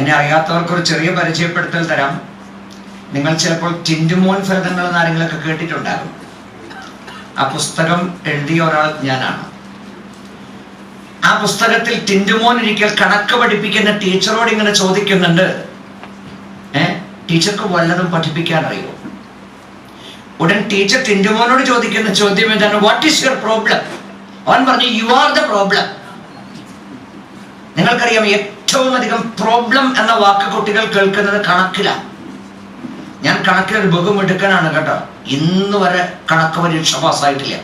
എന്നെ അറിയാത്തവർക്ക് ഒരു ചെറിയ പരിചയപ്പെടുത്തൽ തരാം. നിങ്ങൾ ചിലപ്പോൾ ടിൻഡുമോൻ ഫലിതങ്ങൾ എന്ന് ആരെങ്കിലൊക്കെ കേട്ടിട്ടുണ്ടാകും. ആ പുസ്തകം എഴുതിയ ഒരാൾ ഞാനാണ്. ആ പുസ്തകത്തിൽ ടിൻഡുമോൻ ഒരിക്കൽ കണക്ക് പഠിപ്പിക്കുന്ന ടീച്ചറോട് ഇങ്ങനെ ചോദിക്കുന്നുണ്ട് ഏ ടീച്ചർക്ക് വല്ലതും പഠിപ്പിക്കാൻ അറിയോ? ഉടൻ ടീച്ചർ ടിൻഡുമോനോട് ചോദിക്കുന്ന ചോദ്യം എന്താണ്? വാട്ട് ഈസ് യുവർ പ്രോബ്ലം അവൻ പറഞ്ഞു യു ആർ ദ പ്രോബ്ലം നിങ്ങൾക്കറിയാം ഏറ്റവും അധികം പ്രോബ്ലം എന്ന വാക്ക് കുട്ടികൾ കേൾക്കുന്നത് കണക്കിലാണ് ഞാൻ കണക്കിൽ ബഹുമിടുക്കനാണ് കേട്ടോ. ഇന്ന് വരെ കണക്ക് പരീക്ഷ പാസ്സായിട്ടില്ല.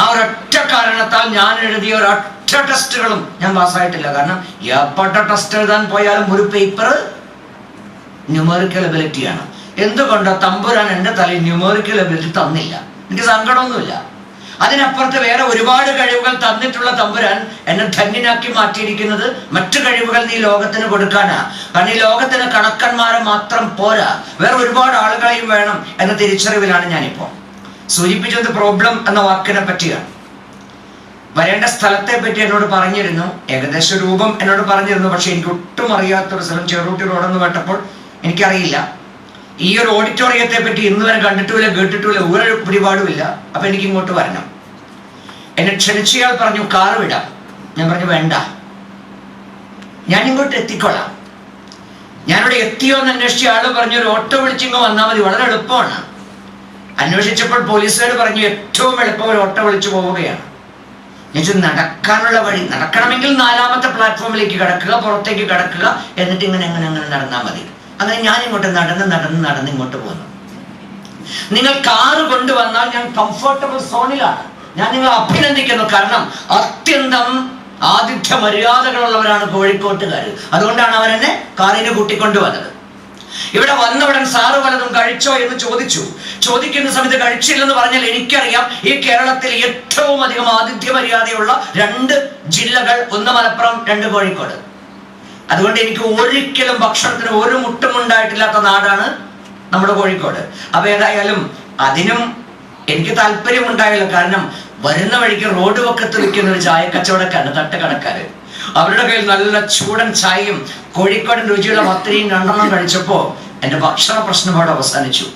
ആ ഒരൊറ്റ കാരണത്താൽ ഞാൻ എഴുതിയ ഒരൊറ്റ ടെസ്റ്റുകളും ഞാൻ പാസ്സായിട്ടില്ല. കാരണം എപ്പോഴത്തെ ടെസ്റ്റ് എഴുതാൻ പോയാലും ഒരു പേപ്പർ ന്യൂമറിക്കൽ എബിലിറ്റിയാണ് എന്തുകൊണ്ടോ തമ്പുരാൻ എന്റെ തലയിൽ ന്യൂമറിക്കൽ എബിലിറ്റി തന്നില്ല? എനിക്ക് സങ്കടമൊന്നുമില്ല. അതിനപ്പുറത്ത് വേറെ ഒരുപാട് കഴിവുകൾ തന്നിട്ടുള്ള തമ്പുരാൻ എന്നെ ധന്യനാക്കി മാറ്റിയിരിക്കുന്നത് മറ്റു കഴിവുകൾ നീ ലോകത്തിന് കൊടുക്കാനാ. കാരണം ഈ ലോകത്തിന് കണക്കന്മാരെ മാത്രം പോരാ. വേറെ ഒരുപാട് ആളുകളെയും വേണം എന്ന തിരിച്ചറിവിലാണ് ഞാനിപ്പോ. സൂചിപ്പിച്ചത് പ്രോബ്ലം എന്ന വാക്കിനെ പറ്റിയാണ്. വരേണ്ട സ്ഥലത്തെ പറ്റി എന്നോട് പറഞ്ഞിരുന്നു. ഏകദേശ രൂപം എന്നോട് പറഞ്ഞിരുന്നു. പക്ഷെ എനിക്ക് ഒട്ടും അറിയാത്തൊരു സ്ഥലം ചെറുട്ടി റോഡെന്ന് കേട്ടപ്പോൾ എനിക്കറിയില്ല. ഈ ഒരു ഓഡിറ്റോറിയത്തെ പറ്റി ഇന്ന് വരെ കണ്ടിട്ടുമില്ല കേട്ടിട്ടുമില്ല ഒരു പിടിപാടുമില്ല. അപ്പൊ എനിക്ക് ഇങ്ങോട്ട് വരണം. എന്നെ ക്ഷണിച്ചയാൾ പറഞ്ഞു കാറ് വിടാം. ഞാൻ പറഞ്ഞു വേണ്ട. ഞാൻ ഇങ്ങോട്ട് എത്തിക്കൊള്ളാം. ഞാനിവിടെ എത്തിയോ എന്ന് അന്വേഷിച്ച ആൾ പറഞ്ഞു ഒരു ഓട്ടോ വിളിച്ചിങ്ങോ വന്നാൽ മതി. വളരെ എളുപ്പമാണ്. അന്വേഷിച്ചപ്പോൾ പോലീസുകാർ പറഞ്ഞു ഏറ്റവും എളുപ്പം ഒരു ഓട്ടോ വിളിച്ചു പോവുകയാണ്. ഞാൻ നടക്കാനുള്ള വഴി നടക്കണമെങ്കിൽ നാലാമത്തെ പ്ലാറ്റ്ഫോമിലേക്ക് കിടക്കുക പുറത്തേക്ക് കിടക്കുക എന്നിട്ട് ഇങ്ങനെ എങ്ങനെ അങ്ങനെ നടന്നാൽ മതി. അങ്ങനെ ഞാൻ ഇങ്ങോട്ട് നടന്ന് നടന്ന് നടന്ന് ഇങ്ങോട്ട് പോകുന്നു നിങ്ങൾ കാറ് കൊണ്ടുവന്നാൽ ഞാൻ കംഫർട്ടബിൾ സോണിലാണ് ഞാൻ നിങ്ങളെ അഭിനന്ദിക്കുന്നു. കാരണം അത്യന്തം ആതിഥ്യ മര്യാദകളുള്ളവരാണ് കോഴിക്കോട്ടുകാർ അതുകൊണ്ടാണ് അവരെന്നെ കാറിന് കൂട്ടിക്കൊണ്ടുവന്നത്. ഇവിടെ വന്ന ഉടൻ സാറ് വലതും കഴിച്ചോ എന്ന് ചോദിച്ചു. ചോദിക്കുന്ന സമയത്ത് കഴിച്ചില്ലെന്ന് പറഞ്ഞാൽ എനിക്കറിയാം ഈ കേരളത്തിൽ ഏറ്റവും അധികം ആതിഥ്യ മര്യാദയുള്ള രണ്ട് ജില്ലകൾ ഒന്ന് മലപ്പുറം രണ്ട് കോഴിക്കോട്. അതുകൊണ്ട് എനിക്ക് ഒരിക്കലും ഭക്ഷണത്തിന് ഒരു മുട്ടും ഉണ്ടായിട്ടില്ലാത്ത നാടാണ് നമ്മുടെ കോഴിക്കോട്. അപ്പൊ ഏതായാലും അതിനും എനിക്ക് താല്പര്യമുണ്ടായില്ല. കാരണം വരുന്ന വഴിക്ക് റോഡ് പക്കത്ത് നിൽക്കുന്ന ഒരു ചായ കച്ചവടക്കാരൻ തട്ടുകടക്കാര് അവരുടെ കയ്യിൽ നല്ല ചൂടൻ ചായയും കോഴിക്കോടൻ രുചിയുള്ള പത്തിരിയും രണ്ടെണ്ണം കഴിച്ചപ്പോ എന്റെ ഭക്ഷണ അവിടെ അവസാനിച്ചു.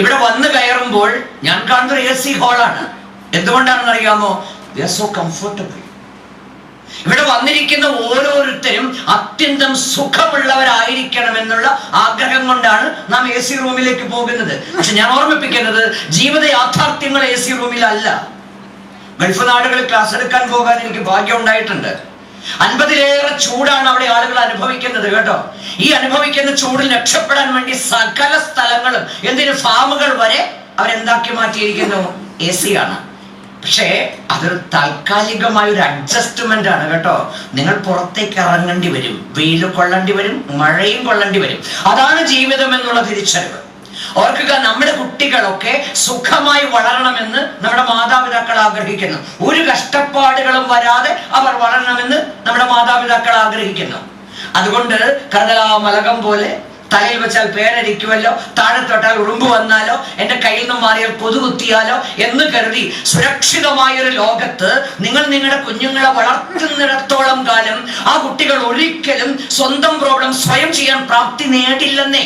ഇവിടെ വന്ന് കയറുമ്പോൾ ഞാൻ കാണുന്നത് എ സി ഹാളാണ് എന്തുകൊണ്ടാണെന്ന് അറിയാമോ? സോ കംഫർട്ടബിൾ ഇവിടെ വന്നിരിക്കുന്ന ഓരോരുത്തരും അത്യന്തം സുഖമുള്ളവരായിരിക്കണം എന്നുള്ള ആഗ്രഹം കൊണ്ടാണ് നാം എ സി റൂമിലേക്ക് പോകുന്നത്. പക്ഷെ ഞാൻ ഓർമ്മിപ്പിക്കുന്നത് ജീവിത യാഥാർത്ഥ്യങ്ങൾ എ സി റൂമിലല്ല. ഗൾഫ് നാടുകളിൽ ക്ലാസ് എടുക്കാൻ പോകാൻ എനിക്ക് ഭാഗ്യം ഉണ്ടായിട്ടുണ്ട്. അൻപതിലേറെ ചൂടാണ് അവിടെ ആളുകൾ അനുഭവിക്കുന്നത് കേട്ടോ. ഈ അനുഭവിക്കുന്ന ചൂടിൽ രക്ഷപ്പെടാൻ വേണ്ടി സകല സ്ഥലങ്ങളും എന്തിന് ഫാമുകൾ വരെ അവരെന്താക്കി മാറ്റിയിരിക്കുന്നു? എ സി ആണ്. പക്ഷേ അതൊരു താൽക്കാലികമായ ഒരു അഡ്ജസ്റ്റ്മെന്റ് ആണ് കേട്ടോ. നിങ്ങൾ പുറത്തേക്ക് ഇറങ്ങേണ്ടി വരും. വെയിൽ കൊള്ളേണ്ടി വരും മഴയും കൊള്ളേണ്ടി വരും. അതാണ് ജീവിതം എന്നുള്ള തിരിച്ചറിവ്. ഓർക്കുക നമ്മുടെ കുട്ടികളൊക്കെ സുഖമായി വളരണമെന്ന് നമ്മുടെ മാതാപിതാക്കൾ ആഗ്രഹിക്കുന്നു. ഒരു കഷ്ടപ്പാടുകളും വരാതെ അവർ വളരണമെന്ന് നമ്മുടെ മാതാപിതാക്കൾ ആഗ്രഹിക്കുന്നു. അതുകൊണ്ട് കടലാ മലകം പോലെ തലയിൽ വെച്ചാൽ പേരരിക്കുമല്ലോ താഴെ തൊട്ടാൽ ഉറുമ്പ് വന്നാലോ എന്റെ കയ്യിൽ നിന്നും മാറിയാൽ കൊതുകുത്തിയാലോ എന്ന് കരുതി സുരക്ഷിതമായൊരു ലോകത്ത് നിങ്ങൾ നിങ്ങളുടെ കുഞ്ഞുങ്ങളെ വളർത്തുന്നിടത്തോളം കാലം ആ കുട്ടികൾ ഒരിക്കലും സ്വന്തം പ്രോബ്ലം സ്വയം ചെയ്യാൻ പ്രാപ്തി നേടില്ലെന്നേ.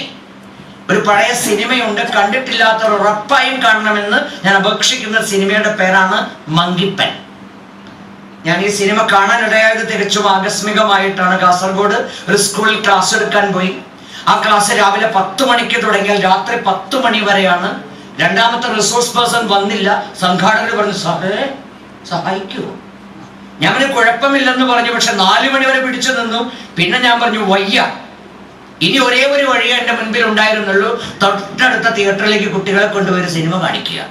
ഒരു പഴയ സിനിമയുണ്ട് കണ്ടിട്ടില്ലാത്തവർ ഉറപ്പായും കാണണമെന്ന് ഞാൻ അപേക്ഷിക്കുന്ന സിനിമയുടെ പേരാണ് മങ്കിപ്പൻ. ഞാൻ ഈ സിനിമ കാണാനിടയായത് തികച്ചും ആകസ്മികമായിട്ടാണ്. കാസർഗോഡ് ഒരു സ്കൂളിൽ ക്ലാസ് എടുക്കാൻ പോയി. ആ ക്ലാസ് രാവിലെ പത്ത് മണിക്ക് തുടങ്ങിയാൽ രാത്രി പത്ത് മണി വരെയാണ്. രണ്ടാമത്തെ റിസോഴ്സ് പേഴ്സൺ വന്നില്ല. സംഘാടകർ പറഞ്ഞു സാറേ സഹായിക്കുമോ പറഞ്ഞു കുഴപ്പമില്ലെന്ന് പറഞ്ഞു. പക്ഷെ നാല് മണി വരെ പിടിച്ചു നിന്നു. പിന്നെ ഞാൻ പറഞ്ഞു വയ്യ. ഇനി ഒരേ ഒരു വഴിയേ എന്റെ മുൻപിൽ ഉണ്ടായിരുന്നുള്ളൂ. തൊട്ടടുത്ത തിയേറ്ററിലേക്ക് കുട്ടികളെ കൊണ്ടുപോയി സിനിമ കാണിക്കുക.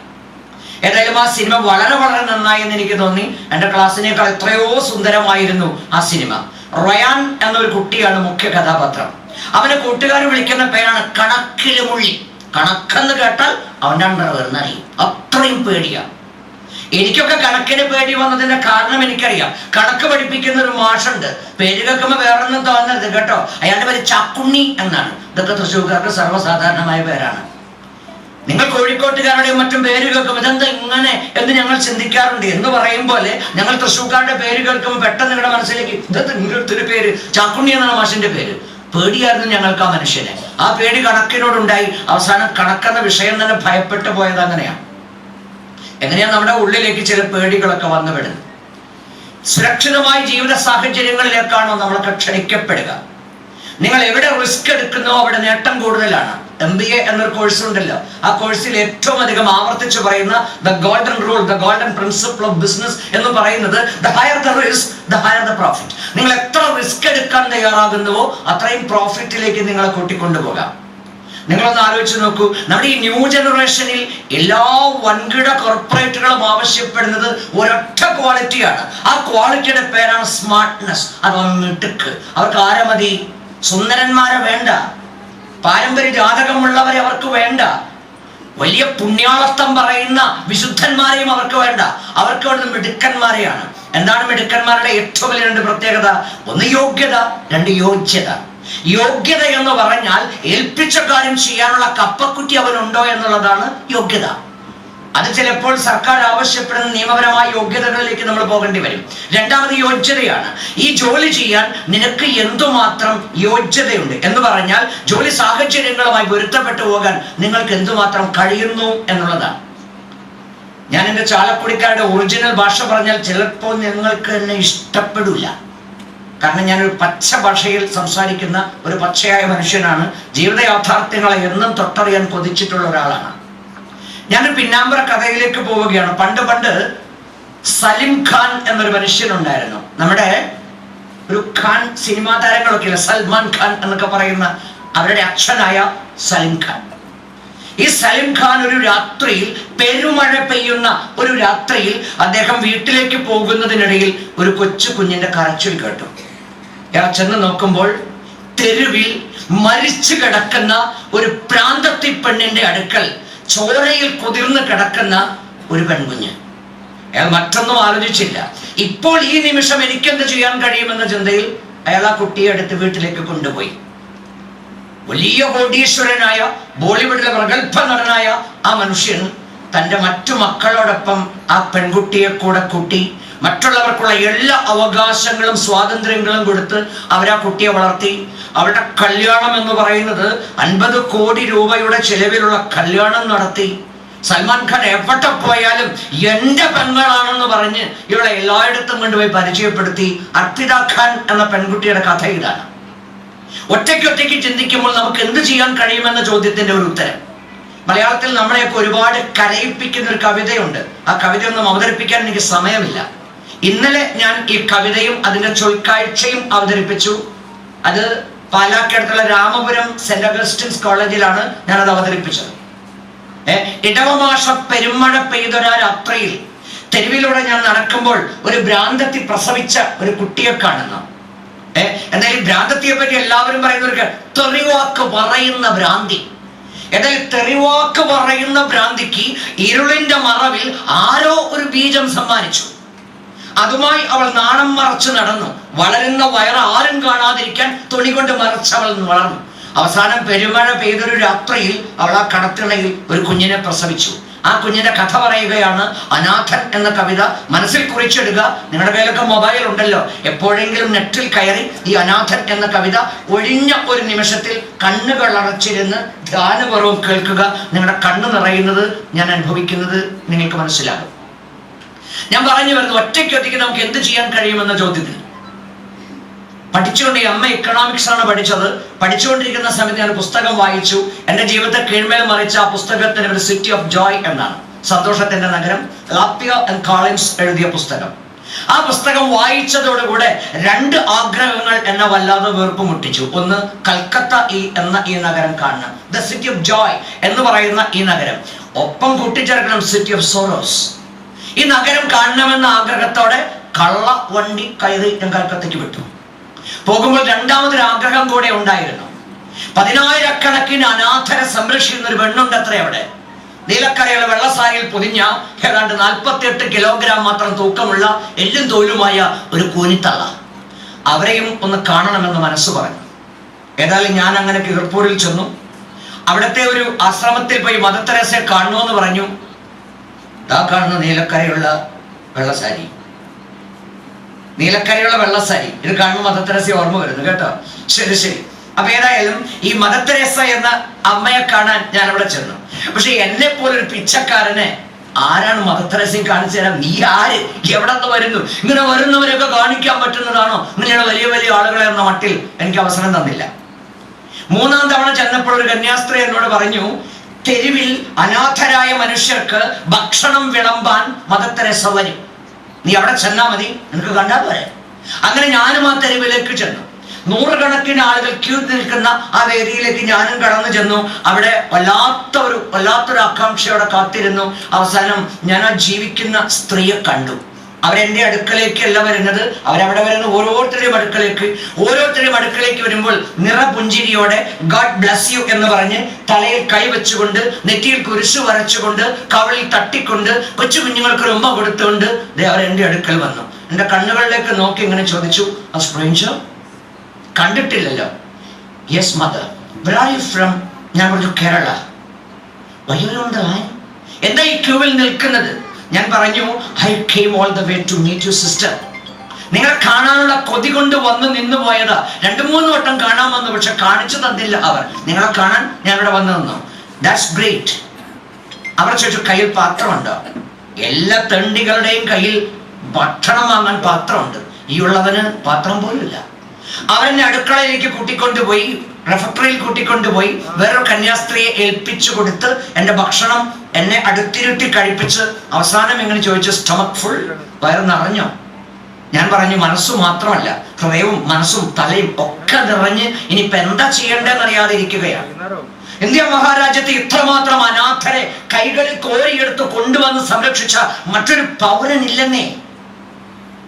ഏതായാലും ആ സിനിമ വളരെ വളരെ നന്നായി എന്ന് എനിക്ക് തോന്നി. എന്റെ ക്ലാസ്സിനേക്കാൾ എത്രയോ സുന്ദരമായിരുന്നു ആ സിനിമ. റൊയാൻ എന്നൊരു കുട്ടിയാണ് മുഖ്യ കഥാപാത്രം. അവനെ കൂട്ടുകാർ വിളിക്കുന്ന പേരാണ് കണക്കിൽ മുള്ളി കണക്കെന്ന് കേട്ടാൽ അവന്റെ അണ്ടർ അറിയും. അത്രയും പേടിയാണ് എനിക്കൊക്കെ കണക്കിന് പേടി വന്നതിന്റെ കാരണം എനിക്കറിയാം. കണക്ക് പഠിപ്പിക്കുന്ന ഒരു മാഷുണ്ട്. പേര് കേൾക്കുമ്പോൾ വേറൊന്നും തോന്നരുത് കേട്ടോ. അയാളുടെ പേര് ചാക്കുണ്ണി എന്നാണ്. ഇതൊക്കെ തൃശ്ശൂർക്കാർക്ക് സർവസാധാരണമായ പേരാണ്. നിങ്ങൾ കോഴിക്കോട്ടുകാരുടെയും മറ്റും പേര് കേൾക്കുമ്പോൾ ഇതെന്താ ഇങ്ങനെ എന്ന് ഞങ്ങൾ ചിന്തിക്കാറുണ്ട്. എന്ന് പറയും പോലെ ഞങ്ങൾ തൃശ്ശൂർക്കാരുടെ പേര് കേൾക്കുമ്പോൾ പെട്ടെന്ന് നിങ്ങളുടെ മനസ്സിലേക്ക് ഇതെന്താ ഒരു പേര്? ചാക്കുണ്ണി എന്നാണ് മാഷിന്റെ പേര്. പേടിയായിരുന്നു ഞങ്ങൾക്ക് ആ മനുഷ്യനെ. ആ പേടി കണക്കിനോടുണ്ടായി. അവസാനം കണക്കെന്ന വിഷയം തന്നെ ഭയപ്പെട്ടു പോയത് അങ്ങനെയാണ്. എങ്ങനെയാണ് നമ്മുടെ ഉള്ളിലേക്ക് ചില പേടികളൊക്കെ വന്നു വിടുന്നത് സുരക്ഷിതമായ ജീവിത സാഹചര്യങ്ങളിലേക്കാണോ നമ്മളൊക്കെ ക്ഷണിക്കപ്പെടുക? നിങ്ങൾ എവിടെ റിസ്ക് എടുക്കുന്നോ അവിടെ നേട്ടം കൂടുതലാണ്. എം ബി എ എന്നൊരു കോഴ്സ് ഉണ്ടല്ലോ. ആ കോഴ്സിൽ ഏറ്റവും അധികം ആവർത്തിച്ച് പറയുന്ന the golden rule the golden principle of business എന്ന് പറയുന്നത് the higher the risk the higher the profit നിങ്ങൾ എത്ര റിസ്ക് എടുക്കാൻ തയ്യാറാകുന്നുവോ അത്രയും പ്രോഫിറ്റിലേക്ക് നിങ്ങളെ കൂട്ടിക്കൊണ്ടുപോകാം. നിങ്ങളൊന്ന് ആലോചിച്ച് നോക്കൂ. നമ്മുടെ ഈ ന്യൂ ജനറേഷനിൽ എല്ലാ വൻകിട കോർപ്പറേറ്റുകളും ആവശ്യപ്പെടുന്നത് ഒരൊറ്റ ക്വാളിറ്റിയാണ് ആ ക്വാളിറ്റിയുടെ പേരാണ് സ്മാർട്ട്നെസ് അഥവാ മിടുക്ക് അവർക്ക് ആരെ മതി? സുന്ദരന്മാരെ വേണ്ട. പാരമ്പര്യ ജാതകമുള്ളവരെ അവർക്ക് വേണ്ട. വലിയ പുണ്യാളത്വം പറയുന്ന വിശുദ്ധന്മാരെയും അവർക്ക് വേണ്ട. അവർക്ക് വേണ്ടത് മിടുക്കന്മാരെയാണ്. എന്താണ് മിടുക്കന്മാരുടെ ഏറ്റവും വലിയ രണ്ട് പ്രത്യേകത? ഒന്ന് യോഗ്യത രണ്ട് യോഗ്യത യോഗ്യത എന്ന് പറഞ്ഞാൽ ഏൽപ്പിച്ച കാര്യം ചെയ്യാനുള്ള കപ്പക്കുറ്റി അവനുണ്ടോ എന്നുള്ളതാണ് യോഗ്യത. അത് ചിലപ്പോൾ സർക്കാർ ആവശ്യപ്പെടുന്ന നിയമപരമായ യോഗ്യതകളിലേക്ക് നമ്മൾ പോകേണ്ടി വരും. രണ്ടാമത് യോഗ്യതയാണ് ഈ ജോലി ചെയ്യാൻ നിനക്ക് എന്തുമാത്രം യോഗ്യതയുണ്ട് എന്ന് പറഞ്ഞാൽ ജോലി സാഹചര്യങ്ങളുമായി പൊരുത്തപ്പെട്ടു പോകാൻ നിങ്ങൾക്ക് എന്തുമാത്രം കഴിയുന്നു എന്നുള്ളതാണ്. ഞാൻ എന്റെ ചാലക്കുടിക്കാരുടെ ഒറിജിനൽ ഭാഷ പറഞ്ഞാൽ ചിലപ്പോൾ നിങ്ങൾക്ക് എന്നെ ഇഷ്ടപ്പെടില്ല. കാരണം ഞാനൊരു പച്ച ഭാഷയിൽ സംസാരിക്കുന്ന ഒരു പച്ചയായ മനുഷ്യനാണ്. ജീവിത യാഥാർത്ഥ്യങ്ങളെ എന്നും തൊട്ടറിയാൻ കൊതിച്ചിട്ടുള്ള ഒരാളാണ്. ഞാനൊരു പിന്നാമ്പറ കഥയിലേക്ക് പോവുകയാണ്. പണ്ട് പണ്ട് സലിം ഖാൻ എന്നൊരു മനുഷ്യനുണ്ടായിരുന്നു. നമ്മുടെ ഒരു ഖാൻ സിനിമാ താരങ്ങളൊക്കെ ഇല്ല? സൽമാൻ ഖാൻ എന്നൊക്കെ പറയുന്ന അവരുടെ അച്ഛനായ സലിം ഖാൻ. ഈ സലിം ഖാൻ ഒരു രാത്രിയിൽ പെരുമഴ പെയ്യുന്ന ഒരു രാത്രിയിൽ അദ്ദേഹം വീട്ടിലേക്ക് പോകുന്നതിനിടയിൽ ഒരു കൊച്ചു കുഞ്ഞിന്റെ കരച്ചിൽ കേട്ടു. അയാൾ ചെന്ന് നോക്കുമ്പോൾ തെരുവിൽ മരിച്ചു കിടക്കുന്ന ഒരു പ്രാന്തത്തി പെണ്ണിന്റെ അടുക്കൽ ചോരയിൽ കുതിർന്ന് കിടക്കുന്ന ഒരു പെൺകുഞ്ഞ്. അയാൾ മറ്റൊന്നും ആലോചിച്ചില്ല. ഇപ്പോൾ ഈ നിമിഷം എനിക്കെന്ത് ചെയ്യാൻ കഴിയുമെന്ന ചിന്തയിൽ അയാൾ ആ കുട്ടിയെ എടുത്ത് വീട്ടിലേക്ക് കൊണ്ടുപോയി. വലിയ കോടീശ്വരനായ ബോളിവുഡിലെ പ്രഗത്ഭ നടനായ ആ മനുഷ്യൻ തന്റെ മറ്റു മക്കളോടൊപ്പം ആ പെൺകുട്ടിയെ കൂടെ കൂട്ടി മറ്റുള്ളവർക്കുള്ള എല്ലാ അവകാശങ്ങളും സ്വാതന്ത്ര്യങ്ങളും കൊടുത്ത് അവരാ കുട്ടിയെ വളർത്തി. അവരുടെ കല്യാണം എന്ന് പറയുന്നത് അൻപത് കോടി രൂപയുടെ ചെലവിലുള്ള കല്യാണം നടത്തി. സൽമാൻ ഖാൻ എവിടെ പോയാലും എന്റെ പെങ്ങളാണെന്ന് പറഞ്ഞ് ഇവളെ എല്ലായിടത്തും കൊണ്ടുപോയി പരിചയപ്പെടുത്തി അർപ്പിത ഖാൻ എന്ന പെൺകുട്ടിയുടെ കഥ ഇതാണ്. ഒറ്റയ്ക്ക് ഒറ്റയ്ക്ക് ചിന്തിക്കുമ്പോൾ നമുക്ക് എന്ത് ചെയ്യാൻ കഴിയുമെന്ന ചോദ്യത്തിന്റെ ഒരു ഉത്തരം. മലയാളത്തിൽ നമ്മളെയൊക്കെ ഒരുപാട് കരയിപ്പിക്കുന്ന ഒരു കവിതയുണ്ട്. ആ കവിതയൊന്നും അവതരിപ്പിക്കാൻ എനിക്ക് സമയമില്ല. ഇന്നലെ ഞാൻ ഈ കവിതയും അതിന്റെ ചൊൽക്കാഴ്ചയും അവതരിപ്പിച്ചു. അത് പാലാക്കടുത്തുള്ള രാമപുരം സെന്റ് അഗസ്റ്റിൻസ് കോളേജിലാണ് ഞാൻ അത് അവതരിപ്പിച്ചത് ഇടവമാഷ പെരുമഴ പെയ്തൊരാ രാത്രിയിൽ തെരുവിലൂടെ ഞാൻ നടക്കുമ്പോൾ ഒരു ഭ്രാന്തത്തി പ്രസവിച്ച ഒരു കുട്ടിയെ കാണുന്നു. ഏ എന്നാൽ ഈ ഭ്രാന്തത്തിയെ പറ്റി എല്ലാവരും പറയുന്നവർക്ക് തെറിവാക്ക് പറയുന്ന ഭ്രാന്തി. എന്നാൽ തെറിവാക്ക് പറയുന്ന ഭ്രാന്തിക്ക് ഇരുളിന്റെ മറവിൽ ആരോ ഒരു ബീജം സമ്മാനിച്ചു. അതുമായി അവൾ നാണം മറച്ച് നടന്നു. വളരുന്ന വയറ് ആരും കാണാതിരിക്കാൻ തുണി കൊണ്ട് മറച്ച് അവൾ വളർന്നു. അവസാനം പെരുമഴ പെയ്തൊരു രാത്രിയിൽ അവൾ ആ കടത്തിണയിൽ ഒരു കുഞ്ഞിനെ പ്രസവിച്ചു. ആ കുഞ്ഞിന്റെ കഥ പറയുകയാണ് അനാഥൻ എന്ന കവിത മനസ്സിൽ കുറിച്ചിടുക. നിങ്ങളുടെ കയ്യിലൊക്കെ മൊബൈൽ ഉണ്ടല്ലോ. എപ്പോഴെങ്കിലും നെറ്റിൽ കയറി ഈ അനാഥൻ എന്ന കവിത ഒഴിഞ്ഞ ഒരു നിമിഷത്തിൽ കണ്ണുകൾ അടച്ചിരുന്ന് ധ്യാനപൂർവം കേൾക്കുക. നിങ്ങളുടെ കണ്ണ് നിറയുന്നത് ഞാൻ അനുഭവിക്കുന്നത് നിങ്ങൾക്ക് മനസ്സിലാകും. ഞാൻ പറഞ്ഞു വരുന്നത് ഒറ്റയ്ക്ക് ഒറ്റയ്ക്ക് നമുക്ക് എന്ത് ചെയ്യാൻ കഴിയുമെന്ന ചോദ്യത്തിൽ. പഠിച്ചുകൊണ്ട് അമ്മ ഇക്കണോമിക്സ് ആണ് പഠിച്ചത്. പഠിച്ചുകൊണ്ടിരിക്കുന്ന സമയത്ത് ഞാൻ പുസ്തകം വായിച്ചു. എന്റെ ജീവിതത്തെ കീഴ്മേൽ മറിച്ച ആ പുസ്തകത്തിന് ഒരു സിറ്റി ഓഫ് ജോയ് എന്നാണ്. സന്തോഷത്തിന്റെ നഗരം ലാപ്പിയ ആൻഡ് കോളിൻസ് എഴുതിയ പുസ്തകം. ആ പുസ്തകം വായിച്ചതോടുകൂടെ രണ്ട് ആഗ്രഹങ്ങൾ എന്നെ വല്ലാതെ വെറുപ്പ് മുട്ടിച്ചു ഒന്ന് കൽക്കത്ത ഈ എന്ന ഈ നഗരം കാണണം. ദ സിറ്റി ഓഫ് ജോയ് എന്ന് പറയുന്ന ഈ നഗരം. ഒപ്പം കൂട്ടിച്ചേർക്കണം സിറ്റി ഓഫ് സോറോസ് ഈ നഗരം കാണണമെന്ന ആഗ്രഹത്തോടെ കള്ള വണ്ടി കയറി ഞാൻ വിട്ടു. പോകുമ്പോൾ രണ്ടാമതൊരു ആഗ്രഹം കൂടെ ഉണ്ടായിരുന്നു. പതിനായിരക്കണക്കിന് അനാഥരെ സംരക്ഷിക്കുന്ന ഒരു പെണ്ണുണ്ട് അത്ര അവിടെ. നീലക്കരയുള്ള വെള്ളസാരിയിൽ പൊതിഞ്ഞ ഏതാണ്ട് നാൽപ്പത്തിയെട്ട് കിലോഗ്രാം മാത്രം തൂക്കമുള്ള എല്ലും തോലുമായ ഒരു കൂനിത്തള്ള. അവരെയും ഒന്ന് കാണണമെന്ന് മനസ്സ് പറഞ്ഞു. ഏതായാലും ഞാൻ അങ്ങനെ കീർപ്പൂരിൽ ചെന്നു. അവിടുത്തെ ഒരു ആശ്രമത്തിൽ പോയി മദർ തെരേസയെ പറഞ്ഞു. ദാ കാണുന്ന നീലക്കരയുള്ള വെള്ളസാരി. നീലക്കരയുള്ള വെള്ളസാരി. ഇത് കാണുമ്പോൾ മദർ ഓർമ്മ വരുന്നു കേട്ടോ. ശരി ശരി. അപ്പൊ ഏതായാലും ഈ മദത്തരസ എന്ന അമ്മയെ കാണാൻ ഞാൻ അവിടെ ചെന്നു. പക്ഷെ എന്നെ പോലെ ഒരു പിച്ചക്കാരനെ ആരാണ് മദത്തരസയും തെരേസയും കാണിച്ചു തരാം നീ ആര്? എവിടെ നിന്ന് വരുന്നു? ഇങ്ങനെ വരുന്നവരൊക്കെ കാണിക്കാൻ പറ്റുന്നതാണോ? ഇങ്ങനെയുള്ള വലിയ വലിയ ആളുകളെ എന്ന മട്ടിൽ എനിക്ക് അവസരം തന്നില്ല. മൂന്നാം തവണ ചെന്നപ്പോൾ ഒരു കന്യാസ്ത്രീ എന്നോട് പറഞ്ഞു തെരുവിൽ അനാഥരായ മനുഷ്യർക്ക് ഭക്ഷണം വിളമ്പാൻ മതത്തരെ സൗകര്യം നീ അവിടെ ചെന്നാ മതി. നിനക്ക് കണ്ടാ പോരെ. അങ്ങനെ ഞാനും ആ തെരുവിലേക്ക് ചെന്നു. നൂറുകണക്കിന് ആളുകൾ ക്യൂ നിൽക്കുന്ന ആ വേദിയിലേക്ക് ഞാനും കടന്നു ചെന്നു. അവിടെ വല്ലാത്ത ഒരു വല്ലാത്തൊരു ആകാംക്ഷയോടെ കാത്തിരുന്നു. അവസാനം ഞാൻ ആ ജീവിക്കുന്ന സ്ത്രീയെ കണ്ടു. അവരെന്റെ അടുക്കലേക്കല്ല വരുന്നത്. അവരവിടെ വരുന്ന ഓരോരുത്തരുടെയും അടുക്കലേക്ക് ഓരോരുത്തരുടെയും അടുക്കലേക്ക് വരുമ്പോൾ നിറപുഞ്ചിരിയോടെ ഗാഡ് ബ്ലസ് യു എന്ന് പറഞ്ഞ് തലയിൽ കൈവച്ചുകൊണ്ട് നെറ്റിയിൽ കുരിശു വരച്ചുകൊണ്ട് കവളിൽ തട്ടിക്കൊണ്ട് കൊച്ചു കുഞ്ഞുങ്ങൾക്ക് രൂപ കൊടുത്തുകൊണ്ട് എന്റെ അടുക്കൽ വന്നു. എന്റെ കണ്ണുകളിലേക്ക് നോക്കി ഇങ്ങനെ ചോദിച്ചു ആ സ്ട്രേഞ്ചർ കണ്ടിട്ടില്ലല്ലോ. യെസ് മദർ ആർ ഫ്രം ഞാൻ പറഞ്ഞു കേരള. എന്താ ഈ ക്യൂവിൽ നിൽക്കുന്നത്? ഞാൻ പറഞ്ഞു I came all the way to meet you sister നിങ്ങൾ കാണാനുള്ള കൊതി കൊണ്ട് വന്ന് നിന്ന് പോയത് രണ്ടു മൂന്ന് വട്ടം കാണാൻ വന്നു പക്ഷെ കാണിച്ചു തന്നില്ല അവർ. നിങ്ങളെ കാണാൻ ഞാൻ ഇവിടെ വന്നു നിന്നു. ദാറ്റ്സ് ഗ്രേറ്റ് അവർ ചോദിച്ചു കയ്യിൽ പാത്രമുണ്ടോ? എല്ലാ തണ്ടികളുടെയും കയ്യിൽ ഭക്ഷണം വാങ്ങാൻ പാത്രമുണ്ട്. ഈ ഉള്ളവന് പാത്രം പോലും ഇല്ല അവരെന്നെ അടുക്കളയിലേക്ക് കൂട്ടിക്കൊണ്ടുപോയി റെഫക്ടറിയിൽ കൂട്ടിക്കൊണ്ടുപോയി വേറൊരു കന്യാസ്ത്രീയെ ഏൽപ്പിച്ചു കൊടുത്ത് എന്റെ ഭക്ഷണം എന്നെ അടുത്തിരുത്തി കഴിപ്പിച്ച് അവസാനം എങ്ങനെ ചോദിച്ചു സ്റ്റമക് ഫുൾ വയറ് നിറഞ്ഞോ? ഞാൻ പറഞ്ഞു മനസ്സു മാത്രമല്ല ഹൃദയവും മനസ്സും തലയും ഒക്കെ നിറഞ്ഞ് ഇനിയിപ്പോ എന്താ ചെയ്യേണ്ടതെന്ന് അറിയാതെ ഇരിക്കുകയാണ് ഇന്ത്യ മഹാരാജ്യത്തെ ഇത്രമാത്രം അനാഥരെ കൈകളിൽ കോരിയെടുത്ത് കൊണ്ടുവന്ന് സംരക്ഷിച്ച മറ്റൊരു പൗരനില്ലെന്നേ.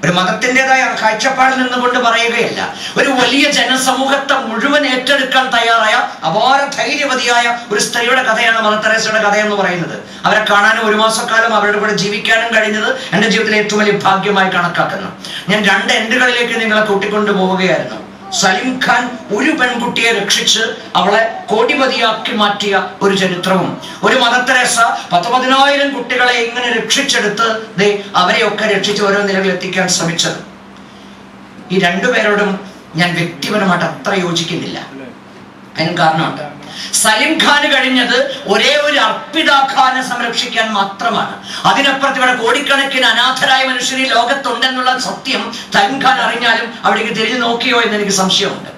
ഒരു മതത്തിന്റെതായ കാഴ്ചപ്പാടിൽ നിന്നുകൊണ്ട് പറയുകയല്ല. ഒരു വലിയ ജനസമൂഹത്തെ മുഴുവൻ ഏറ്റെടുക്കാൻ തയ്യാറായ അപാര ധൈര്യവതിയായ ഒരു സ്ത്രീയുടെ കഥയാണ് മദർ തെരേസയുടെ കഥ എന്ന് പറയുന്നത്. അവരെ കാണാനും ഒരു മാസക്കാലം അവരുടെ കൂടെ ജീവിക്കാനും കഴിഞ്ഞത് എന്റെ ജീവിതത്തിലെ ഏറ്റവും വലിയ ഭാഗ്യമായി കണക്കാക്കുന്നു. ഞാൻ രണ്ട് എൻഡുകളിലേക്ക് നിങ്ങളെ കൂട്ടിക്കൊണ്ടു പോവുകയായിരുന്നു സലിം ഖാൻ ഒരു പെൺകുട്ടിയെ രക്ഷിച്ച് അവളെ കോടിപതിയാക്കി മാറ്റിയ ഒരു ചരിത്രവും. ഒരു മദർ പത്ത് പതിനായിരം കുട്ടികളെ ഇങ്ങനെ രക്ഷിച്ചെടുത്ത് ദേ അവരെയൊക്കെ രക്ഷിച്ച് ഓരോ നിലകളിൽ എത്തിക്കാൻ ശ്രമിച്ചത്. ഈ രണ്ടുപേരോടും ഞാൻ വ്യക്തിപരമായിട്ട് അത്ര യോജിക്കുന്നില്ല. അതിന് കാരണമുണ്ട്. സലിം ഖാൻ കഴിഞ്ഞത് ഒരേ ഒരു അർപ്പിത ഖാനെ സംരക്ഷിക്കാൻ മാത്രമാണ്. അതിനപ്പുറത്ത് ഇവിടെ കോടിക്കണക്കിന് അനാഥരായ മനുഷ്യർ ഈ ലോകത്തുണ്ടെന്നുള്ള സത്യം സലിം ഖാൻ അറിഞ്ഞാലും അവിടേക്ക് തിരിഞ്ഞു നോക്കിയോ എന്ന് എനിക്ക് സംശയമുണ്ട്.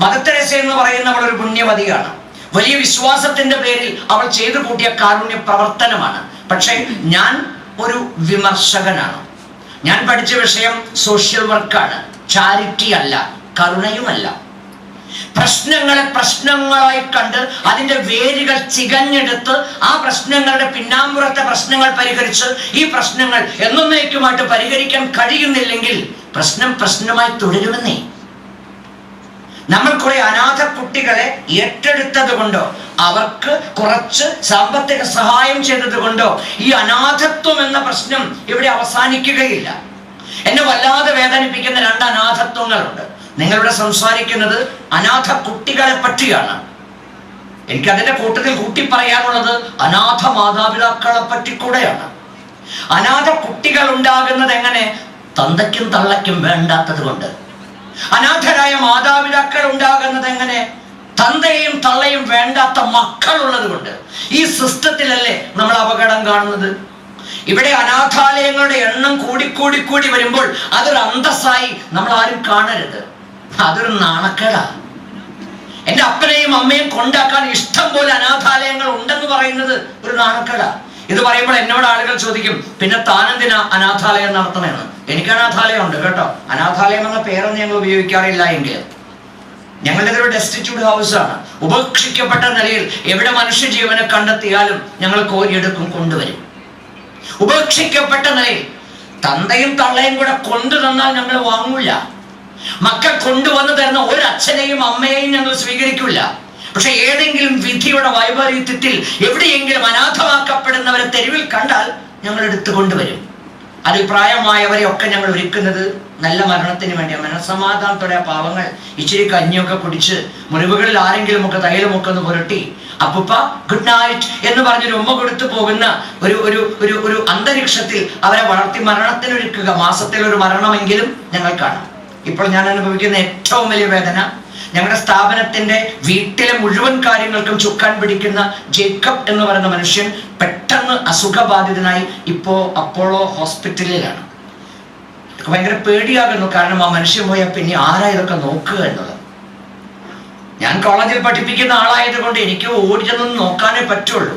മദത്തരസ എന്ന് പറയുന്നവൾ ഒരു പുണ്യവതിയാണ്. വലിയ വിശ്വാസത്തിന്റെ പേരിൽ അവൾ ചെയ്തു കൂട്ടിയ കാരുണ്യ പ്രവർത്തനമാണ്. പക്ഷേ ഞാൻ ഒരു വിമർശകനാണ്. ഞാൻ പഠിച്ച വിഷയം സോഷ്യൽ വർക്കാണ്. ചാരിറ്റി അല്ല കരുണയുമല്ല. പ്രശ്നങ്ങളെ പ്രശ്നങ്ങളായി കണ്ട് അതിന്റെ വേരുകൾ ചികഞ്ഞെടുത്ത് ആ പ്രശ്നങ്ങളുടെ പിന്നാമ്പുറത്തെ പ്രശ്നങ്ങൾ പരിഹരിച്ച് ഈ പ്രശ്നങ്ങൾ എന്നേക്കുമായിട്ട് പരിഹരിക്കാൻ കഴിയുന്നില്ലെങ്കിൽ പ്രശ്നം പ്രശ്നമായി തുടരുമെന്നേ. നമ്മൾ കുറെ അനാഥ കുട്ടികളെ ഏറ്റെടുത്തത് കൊണ്ടോ അവർക്ക് കുറച്ച് സാമ്പത്തിക സഹായം ചെയ്തത് കൊണ്ടോ ഈ അനാഥത്വം എന്ന പ്രശ്നം ഇവിടെ അവസാനിക്കുകയില്ല. എന്നെ വല്ലാതെ വേദനിപ്പിക്കുന്ന രണ്ട് അനാഥത്വങ്ങളുണ്ട്. നിങ്ങളിവിടെ സംസാരിക്കുന്നത് അനാഥ കുട്ടികളെ പറ്റിയാണ്. എനിക്ക് അതിന്റെ കൂട്ടത്തിൽ കൂട്ടി പറയാനുള്ളത് അനാഥ മാതാപിതാക്കളെ പറ്റി കൂടെയാണ്. അനാഥ കുട്ടികൾ ഉണ്ടാകുന്നത് എങ്ങനെ? തന്തയ്ക്കും തള്ളയ്ക്കും വേണ്ടാത്തത് കൊണ്ട് അനാഥരായ മാതാപിതാക്കൾ ഉണ്ടാകുന്നത് എങ്ങനെ? തന്തയും തള്ളയും വേണ്ടാത്ത മക്കളുള്ളത് കൊണ്ട് ഈ സിസ്റ്റത്തിലല്ലേ നമ്മൾ അപകടം കാണുന്നത്? ഇവിടെ അനാഥാലയങ്ങളുടെ എണ്ണം കൂടി കൂടി കൂടി വരുമ്പോൾ അതൊരു അന്തസ്സായി നമ്മൾ ആരും കാണരുത്. അതൊരു നാണക്കേടാ. എന്റെ അപ്പനെയും അമ്മയും കൊണ്ടാക്കാൻ ഇഷ്ടം പോലെ അനാഥാലയങ്ങൾ ഉണ്ടെന്ന് പറയുന്നത് ഒരു നാണക്കേടാ. ഇത് പറയുമ്പോൾ എന്നോട് ആളുകൾ ചോദിക്കും പിന്നെ താനെന്തിനാ അനാഥാലയം നടത്തണമെന്ന് എനിക്ക് അനാഥാലയം ഉണ്ട് കേട്ടോ. അനാഥാലയം എന്ന പേരൊന്നും ഞങ്ങൾ ഉപയോഗിക്കാറില്ല എങ്കിൽ. ഞങ്ങളുടെ ഒരു ഡെസ്റ്റിറ്റ്യൂട്ട് ഹൗസ് ആണ്. ഉപേക്ഷിക്കപ്പെട്ട നിലയിൽ എവിടെ മനുഷ്യ ജീവനെ കണ്ടെത്തിയാലും ഞങ്ങൾ കോരിയെടുക്കും കൊണ്ടുവരും. ഉപേക്ഷിക്കപ്പെട്ട നിലയിൽ തന്തയും തള്ളയും കൂടെ കൊണ്ടു തന്നാൽ ഞങ്ങൾ വാങ്ങൂല. മക്കൾ കൊണ്ടുവന്ന് തരുന്ന ഒരച്ഛനെയും അമ്മയെയും ഞങ്ങൾ സ്വീകരിക്കില്ല പക്ഷെ ഏതെങ്കിലും വിധിയുടെ വൈപരീത്യത്തിൽ എവിടെയെങ്കിലും അനാഥമാക്കപ്പെടുന്നവരെ തെരുവിൽ കണ്ടാൽ ഞങ്ങൾ എടുത്തു കൊണ്ടുവരും. അത് പ്രായമായവരെ ഒക്കെ ഞങ്ങൾ ഒരുക്കുന്നത് നല്ല മരണത്തിന് വേണ്ടി മനസ്സമാധാനത്തോടെ പാവങ്ങൾ ഇച്ചിരി കഞ്ഞിയൊക്കെ കുടിച്ച് മുറിവുകളിൽ ആരെങ്കിലും ഒക്കെ തൈലമൊക്കെ ഒന്ന് പുരട്ടി അപ്പുപ്പ ഗുഡ് നൈറ്റ് എന്ന് പറഞ്ഞൊരു ഉമ്മ കൊടുത്തു പോകുന്ന ഒരു ഒരു ഒരു ഒരു അന്തരീക്ഷത്തിൽ അവരെ വളർത്തി മരണത്തിനൊരുക്കുക. മാസത്തിൽ ഒരു മരണമെങ്കിലും ഞങ്ങൾ കാണാം. ഇപ്പോൾ ഞാൻ അനുഭവിക്കുന്ന ഏറ്റവും വലിയ വേദന ഞങ്ങളുടെ സ്ഥാപനത്തിന്റെ വീട്ടിലെ മുഴുവൻ കാര്യങ്ങൾക്കും ചുക്കാൻ പിടിക്കുന്ന ജേക്കബ് എന്ന് പറയുന്ന മനുഷ്യൻ പെട്ടെന്ന് അസുഖബാധിതനായി ഇപ്പോ അപ്പോളോ ഹോസ്പിറ്റലിലാണ്. ഭയങ്കര പേടിയാകുന്നു കാരണം ആ മനുഷ്യൻ പോയാൽ പിന്നെ ആരാ ഇതൊക്കെ നോക്കുക എന്നുള്ളത് ഞാൻ കോളേജിൽ പഠിപ്പിക്കുന്ന ആളായതുകൊണ്ട് എനിക്ക് ഓടിച്ചതൊന്നും നോക്കാനേ പറ്റുള്ളൂ.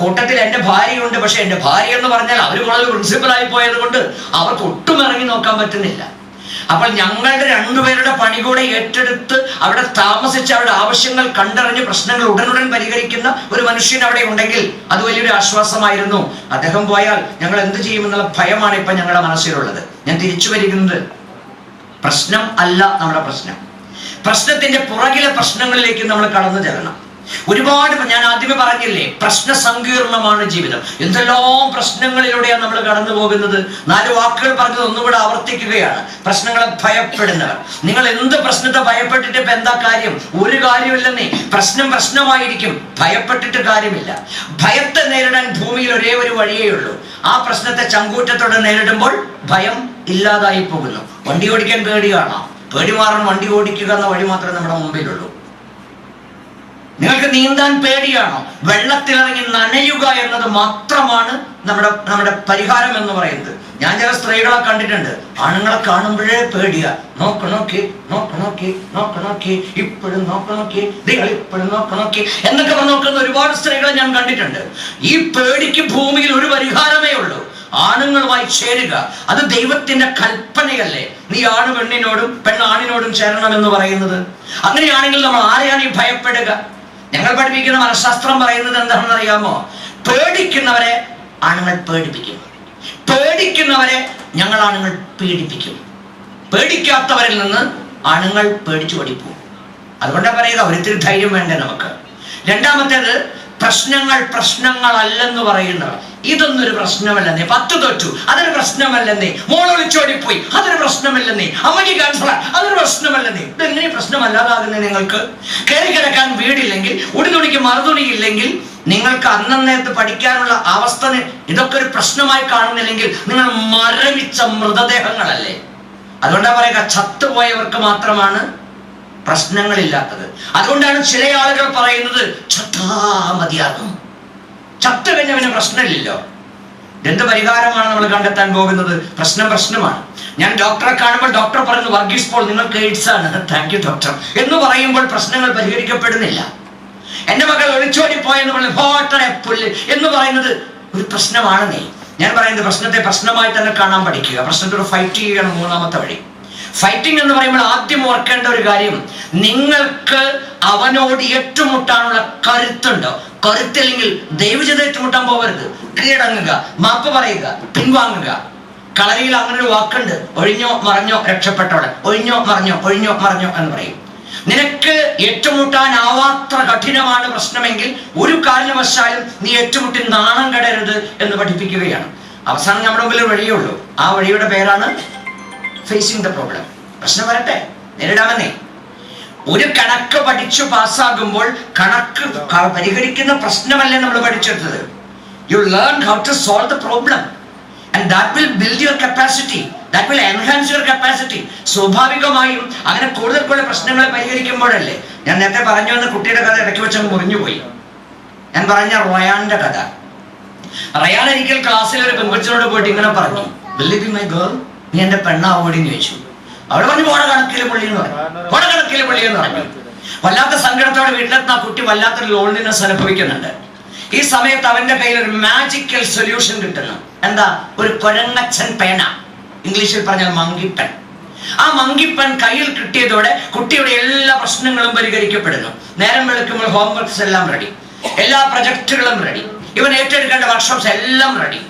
കൂട്ടത്തിൽ എന്റെ ഭാര്യയുണ്ട് പക്ഷെ എന്റെ ഭാര്യ എന്ന് പറഞ്ഞാൽ അവർ കോളേജ് പ്രിൻസിപ്പലായി പോയത് കൊണ്ട് അവർക്ക് ഒട്ടും ഇറങ്ങി നോക്കാൻ പറ്റുന്നില്ല. അപ്പോൾ ഞങ്ങളുടെ രണ്ടുപേരുടെ പണി കൂടെ ഏറ്റെടുത്ത് അവിടെ താമസിച്ച് അവരുടെ ആവശ്യങ്ങൾ കണ്ടറിഞ്ഞ് പ്രശ്നങ്ങൾ ഉടനുടൻ പരിഹരിക്കുന്ന ഒരു മനുഷ്യൻ അവിടെ ഉണ്ടെങ്കിൽ അത് വലിയൊരു ആശ്വാസമായിരുന്നു. അദ്ദേഹം പോയാൽ ഞങ്ങൾ എന്ത് ചെയ്യുമെന്നുള്ള ഭയമാണ് ഇപ്പൊ ഞങ്ങളുടെ മനസ്സിലുള്ളത്. ഞാൻ തിരിച്ചു വരിക്കുന്നത് പ്രശ്നം അല്ല നമ്മുടെ പ്രശ്നം. പ്രശ്നത്തിന്റെ പുറകിലെ പ്രശ്നങ്ങളിലേക്ക് നമ്മൾ കടന്നു ചെല്ലണം. ഒരുപാട് ഞാൻ ആദ്യമേ പറഞ്ഞില്ലേ പ്രശ്ന സങ്കീർണമാണ് ജീവിതം. എന്തെല്ലാം പ്രശ്നങ്ങളിലൂടെയാണ് നമ്മൾ കടന്നു പോകുന്നത്? നാല് വാക്കുകൾ പറഞ്ഞത് ഒന്നുകൂടെ ആവർത്തിക്കുകയാണ്. പ്രശ്നങ്ങളെ ഭയപ്പെടുന്നവർ. നിങ്ങൾ എന്ത് പ്രശ്നത്തെ ഭയപ്പെട്ടിട്ട് ഇപ്പൊ എന്താ കാര്യം? ഒരു കാര്യമില്ലെന്നേ. പ്രശ്നം പ്രശ്നമായിരിക്കും. ഭയപ്പെട്ടിട്ട് കാര്യമില്ല. ഭയത്തെ നേരിടാൻ ഭൂമിയിൽ ഒരേ ഒരു വഴിയേ ഉള്ളൂ. ആ പ്രശ്നത്തെ ചങ്കൂറ്റത്തോടെ നേരിടുമ്പോൾ ഭയം ഇല്ലാതായി പോകുന്നു. വണ്ടി ഓടിക്കാൻ പേടിയാണോ. പേടി മാറാൻ വണ്ടി ഓടിക്കുക എന്ന വഴി മാത്രമേ നമ്മുടെ മുമ്പിലുള്ളൂ. നിങ്ങൾക്ക് നീന്താൻ പേടിയാണോ? വെള്ളത്തിലിറങ്ങി നനയുക എന്നത് മാത്രമാണ് നമ്മുടെ നമ്മുടെ പരിഹാരം എന്ന് പറയുന്നത്. ഞാൻ ചില സ്ത്രീകളെ കണ്ടിട്ടുണ്ട്. ആണുങ്ങളെ കാണുമ്പോഴേ പേടിയ. നോക്ക് നോക്കി നോക്ക് നോക്കി നോക്ക് നോക്കി. ഇപ്പോഴും നോക്ക് നോക്കി. ഇപ്പോഴും നോക്ക് നോക്കി. എന്നൊക്കെ നോക്കുന്ന ഒരുപാട് സ്ത്രീകളെ ഞാൻ കണ്ടിട്ടുണ്ട്. ഈ പേടിക്ക് ഭൂമിയിൽ ഒരു പരിഹാരമേ ഉള്ളൂ. ആണുങ്ങളുമായി ചേരുക. അത് ദൈവത്തിന്റെ കൽപ്പനയല്ലേ. നീ ആണ് പെണ്ണിനോടും പെണ്ണാണിനോടും ചേരണം എന്ന് പറയുന്നത്. അങ്ങനെയാണെങ്കിൽ നമ്മൾ ആരെയാണ് ഈ ഭയപ്പെടുക? ഞങ്ങൾ പഠിപ്പിക്കുന്ന മനഃശാസ്ത്രം പറയുന്നത് എന്താണെന്ന് അറിയാമോ പേടിക്കുന്നവരെ ആണുങ്ങൾ പേടിപ്പിക്കും. പേടിക്കുന്നവരെ ഞങ്ങൾ ആണുങ്ങൾ പീഡിപ്പിക്കും. പേടിക്കാത്തവരിൽ നിന്ന് ആണുങ്ങൾ പേടിച്ചു പഠിപ്പും അതുകൊണ്ടാണ് പറയുക ഒരിത്തിരി ധൈര്യം വേണ്ടേ നമുക്ക്. രണ്ടാമത്തേത് പ്രശ്നങ്ങൾ പ്രശ്നങ്ങളല്ലെന്ന് പറയുന്നവർ. ഇതൊന്നും ഒരു പ്രശ്നമല്ലെന്നേ. പത്ത് തോറ്റു അതൊരു പ്രശ്നമല്ലെന്നേ. മോൾ ഒളിച്ചോടിപ്പോയി. അതൊരു പ്രശ്നമല്ലെന്നേ. അമ്മയ്ക്ക് ക്യാൻസർ അതൊരു പ്രശ്നമല്ലെന്നേ. ഇതെങ്ങനെ പ്രശ്നമല്ലാതാകുന്നത് നിങ്ങൾക്ക്? കയറി കിടക്കാൻ വീടില്ലെങ്കിൽ ഉടുതുണിക്ക് മറുതുണിയില്ലെങ്കിൽ നിങ്ങൾക്ക് അന്നേരത്ത് പഠിക്കാനുള്ള അവസ്ഥ ഇതൊക്കെ ഒരു പ്രശ്നമായി കാണുന്നില്ലെങ്കിൽ നിങ്ങൾ മരവിച്ച മൃതദേഹങ്ങളല്ലേ? അതുകൊണ്ടാ പറയുക ചത്തുപോയവർക്ക് മാത്രമാണ് പ്രശ്നങ്ങളില്ലാത്തത്. അതുകൊണ്ടാണ് ചില ആളുകൾ പറയുന്നത് ചത്താ മതിയാകും. ചത്തു പ്രശ്നമില്ലല്ലോ. എന്ത് പരിഹാരമാണ് നമ്മൾ കണ്ടെത്താൻ പോകുന്നത്? പ്രശ്നം പ്രശ്നമാണ്. ഞാൻ ഡോക്ടറെ കാണുമ്പോൾ ഡോക്ടർ പറയുന്നു വർഗീസ് പോൾ നിങ്ങൾക്ക് എയ്ഡ്സ് ആണ്. താങ്ക് യു ഡോക്ടർ എന്ന് പറയുമ്പോൾ പ്രശ്നങ്ങൾ പരിഹരിക്കപ്പെടുന്നില്ല. എന്റെ മകൾ ഒളിച്ചോടി പോയെന്ന് പറഞ്ഞു പുല്ല് എന്ന് പറയുന്നത് ഒരു പ്രശ്നമാണെന്നേ. ഞാൻ പറയുന്നത് പ്രശ്നത്തെ പ്രശ്നമായി തന്നെ കാണാൻ പഠിക്കുക. പ്രശ്നത്തോട് ഫൈറ്റ് ചെയ്യുകയാണ് മൂന്നാമത്തെ വഴി. ഫൈറ്റിംഗ് എന്ന് പറയുമ്പോൾ ആദ്യം ഓർക്കേണ്ട ഒരു കാര്യം നിങ്ങൾക്ക് അവനോട് ഏറ്റുമുട്ടാനുള്ള കരുത്തുണ്ടോ? കരുത്തില്ലെങ്കിൽ ദൈവചിത ഏറ്റുമുട്ടാൻ പോകരുത്. കീഴടങ്ങുക മാപ്പ് പറയുക പിൻവാങ്ങുക. കളരിയിൽ അങ്ങനെ ഒരു വാക്കുണ്ട് ഒഴിഞ്ഞോ മറഞ്ഞോ രക്ഷപ്പെട്ടോടെ ഒഴിഞ്ഞോ മറഞ്ഞോ ഒഴിഞ്ഞോ മറഞ്ഞോ എന്ന് പറയും. നിനക്ക് ഏറ്റുമുട്ടാനാവാത്ര കഠിനമാണ് പ്രശ്നമെങ്കിൽ ഒരു കാരണവശാലും നീ ഏറ്റുമുട്ടി നാണം കടരുത് എന്ന് പഠിപ്പിക്കുകയാണ്. അവസാനം നമ്മുടെ മുമ്പിൽ വഴിയേ ഉള്ളൂ. ആ വഴിയുടെ പേരാണ് ഫേസിങ് ദ പ്രോബ്ലം പ്രശ്നം വരട്ടെ. നേരിടാമെന്നേ. ഒരു കണക്ക് പഠിച്ചു പാസ്സാകുമ്പോൾ കണക്ക് പരിഹരിക്കുന്ന പ്രശ്നമല്ലേ നമ്മൾ പഠിച്ചെടുത്തത്. You learn how to solve the problem and that will build your capacity that will enhance your capacity സ്വാഭാവികമായും അങ്ങനെ കൂടുതൽ കൂടുതൽ പ്രശ്നങ്ങളെ പരിഹരിക്കുമ്പോഴല്ലേ. ഞാൻ നേരത്തെ പറഞ്ഞു വന്ന കുട്ടിയുടെ കഥ ഇടയ്ക്ക് വെച്ചങ്ങ് മുറിഞ്ഞുപോയി. ഞാൻ പറഞ്ഞ റയാന്റെ കഥ. റയാൻ ഒരിക്കൽ ക്ലാസ്സിൽ ഒരു പെൺകൊച്ചിനോട് പോയിട്ട് ഇങ്ങനെ പറഞ്ഞു ബില്ലി മൈ ഗേൾ നീ എന്റെ പെണ്ണാവോടിന്ന് ചോദിച്ചു. അവൾ പറഞ്ഞു പോണ കണക്കിലെ പുള്ളി എന്ന് പറഞ്ഞു. പോണ കണക്കിലെ പുള്ളി എന്ന് പറഞ്ഞു. വല്ലാത്ത സങ്കടത്തോടെ വീട്ടിലെത്തുന്ന കുട്ടി വല്ലാത്തൊരു ലോൺലിനെസ് അനുഭവിക്കുന്നുണ്ട്. ഈ സമയത്ത് അവന്റെ കയ്യിൽ ഒരു മാജിക്കൽ സൊല്യൂഷൻ കിട്ടുന്നു. എന്താ? ഒരു കൊഴങ്ങച്ചൻ പേന. ഇംഗ്ലീഷിൽ പറഞ്ഞാൽ മങ്കിപ്പൻ ആ മങ്കിപ്പൻ കയ്യിൽ കിട്ടിയതോടെ കുട്ടിയുടെ എല്ലാ പ്രശ്നങ്ങളും പരിഹരിക്കപ്പെടുന്നു. നേരം വെളുക്കുമ്പോൾ ഹോംവർക്ക്സ് എല്ലാം റെഡി എല്ലാ പ്രൊജക്ടുകളും റെഡി ഇവൻ ഏറ്റെടുക്കേണ്ട വർക്ക്ഷോപ്സ് എല്ലാം റെഡി